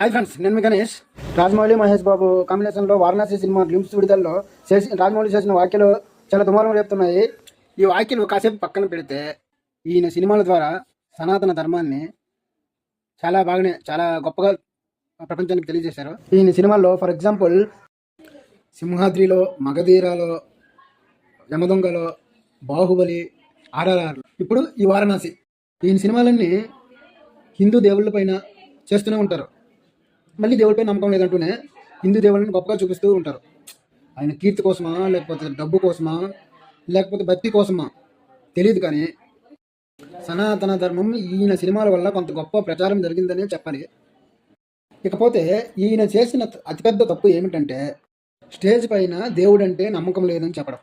Hi friends నేను మీ గణేష్. రాజమౌళి మహేష్ బాబు కాంబినేషన్లో Varanasi cinema glimpse విడుదలలో చేసి రాజమౌళి చేసిన వ్యాఖ్యలు చాలా దుమారం రేపుతున్నాయి. ఈ వ్యాఖ్యలు కాసేపు పక్కన పెడితే ఈయన సినిమాల ద్వారా సనాతన ధర్మాన్ని చాలా బాగానే చాలా గొప్పగా ప్రపంచానికి తెలియజేశారు. ఈయన సినిమాల్లో ఫర్ ఎగ్జాంపుల్ సింహాద్రిలో మగధీరాలో యమదొంగలో బాహుబలి ఆర్ఆర్ఆర్ ఇప్పుడు ఈ వారణాసి. ఈయన సినిమాలన్నీ హిందూ దేవుళ్ళ పైన చేస్తూనే ఉంటారు. మళ్ళీ దేవుడిపై నమ్మకం లేదంటూనే హిందూ దేవుళ్ళని గొప్పగా చూపిస్తూ ఉంటారు. ఆయన కీర్తి కోసమా లేకపోతే డబ్బు కోసమా లేకపోతే భక్తి కోసమా? తెలియదు కానీ సనాతన ధర్మం ఈయన సినిమాల వల్ల కొంత గొప్ప ప్రచారం జరిగిందనే చెప్పాలి. ఇకపోతే ఈయన చేసిన అతిపెద్ద తప్పు ఏమిటంటే స్టేజ్ పైన దేవుడంటే నమ్మకం లేదని చెప్పడం.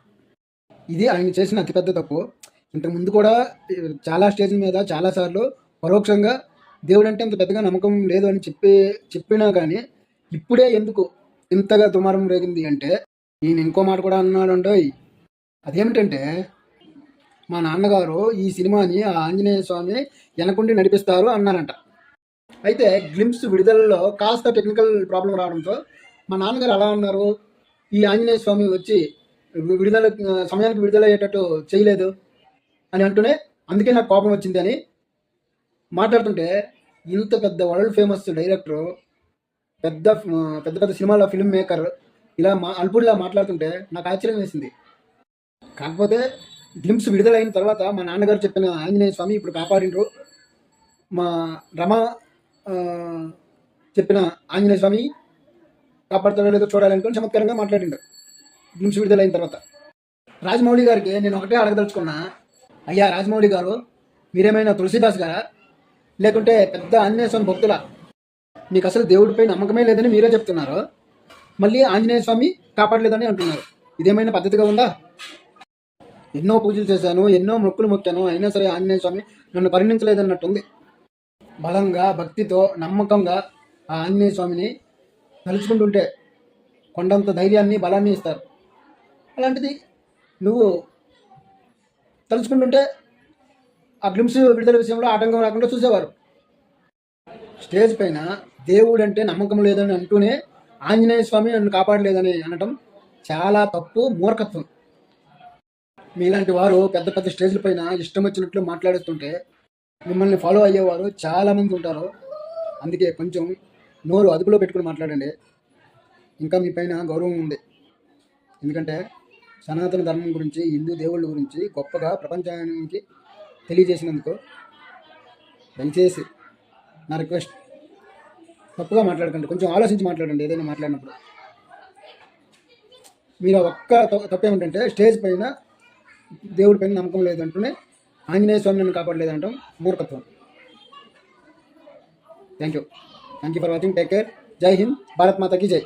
ఇది ఆయన చేసిన అతిపెద్ద తప్పు. ఇంతకు ముందు కూడా చాలా స్టేజ్ మీద చాలాసార్లు పరోక్షంగా దేవుడు అంటే అంత పెద్దగా నమ్మకం లేదు అని చెప్పే చెప్పినా కానీ ఇప్పుడే ఎందుకు ఇంతగా దుమారం రేగింది అంటే ఈయన ఇంకో మాట కూడా అన్నాడు అంటే అదేమిటంటే మా నాన్నగారు ఈ సినిమాని ఆ ఆంజనేయ స్వామి వెనకుండి నడిపిస్తారు అన్నారంట. అయితే గ్లిమ్స్ విడుదలలో కాస్త టెక్నికల్ ప్రాబ్లం రావడంతో మా నాన్నగారు అలా అన్నారు ఈ ఆంజనేయ స్వామి వచ్చి విడుదల సమయానికి విడుదల అయ్యేటట్టు చేయలేదు అని అంటూనే అందుకే నాకు కోపం వచ్చింది అని మాట్లాడుతుంటే ఇంత పెద్ద వరల్డ్ ఫేమస్ డైరెక్టర్ పెద్ద పెద్ద పెద్ద సినిమాల ఫిల్మ్ మేకర్ ఇలా మా అల్పుడిలా మాట్లాడుతుంటే నాకు ఆశ్చర్యం వేసింది. కాకపోతే గ్లిమ్స్ విడుదలైన తర్వాత మా నాన్నగారు చెప్పిన ఆంజనేయ స్వామి ఇప్పుడు కాపాడిండ్రు. మా రమ చెప్పిన ఆంజనేయ స్వామి కాపాడుతాడో లేదో చూడాలనుకుని చమత్కారంగా మాట్లాడిండు. గ్లిమ్స్ విడుదలైన తర్వాత. రాజమౌళి గారికి నేను ఒకటే అడగదలుచుకున్నా అయ్యా రాజమౌళి గారు మీరేమైనా తులసిదాస్ గారా? లేకుంటే పెద్ద ఆంజనేయ స్వామి భక్తుల మీకు అసలు దేవుడిపై నమ్మకమే లేదని మీరే చెప్తున్నారు. మళ్ళీ ఆంజనేయ స్వామి కాపాడలేదని అంటున్నారు. ఇదేమైనా పద్ధతిగా ఉందా? ఎన్నో పూజలు చేశాను ఎన్నో మొక్కులు మొక్కాను అయినా సరే ఆంజనేయ స్వామి నన్ను పరిణించలేదన్నట్టుంది బలంగా భక్తితో నమ్మకంగా ఆ ఆంజనేయ స్వామిని తలుచుకుంటుంటే కొండంత ధైర్యాన్ని బలాన్ని ఇస్తారు. అలాంటిది నువ్వు తలుచుకుంటుంటే ఆ గ్లిమ్స్ విడుదల విషయంలో ఆటంకం రాకుండా చూసేవారు. స్టేజ్ పైన దేవుడు అంటే నమ్మకం లేదని అంటూనే ఆంజనేయ స్వామి నన్ను కాపాడలేదని అనటం చాలా తప్పు మూర్ఖత్వం. మీలాంటి వారు పెద్ద పెద్ద స్టేజ్ల పైన ఇష్టం వచ్చినట్లు మాట్లాడుతుంటే మిమ్మల్ని ఫాలో అయ్యేవారు చాలామంది ఉంటారు. అందుకే కొంచెం నోరు అదుపులో పెట్టుకుని మాట్లాడండి. ఇంకా మీ పైన గౌరవం ఉంది. ఎందుకంటే సనాతన ధర్మం గురించి హిందూ దేవుళ్ళ గురించి గొప్పగా ప్రపంచానికి తెలియజేసినందుకు దయచేసి నా రిక్వెస్ట్ తప్పుగా మాట్లాడకండి. కొంచెం ఆలోచించి మాట్లాడండి ఏదైనా మాట్లాడినప్పుడు. మీరు ఒక్క తప్ప ఏమిటంటే స్టేజ్ పైన దేవుడి పైన నమ్మకం లేదంటూనే ఆంజనేయ స్వామి నన్ను కాపాడలేదంటాం మూర్ఖత్వం. Thank you thank you for watching. Take care. Jai Hind. Bharat మాతకి జై.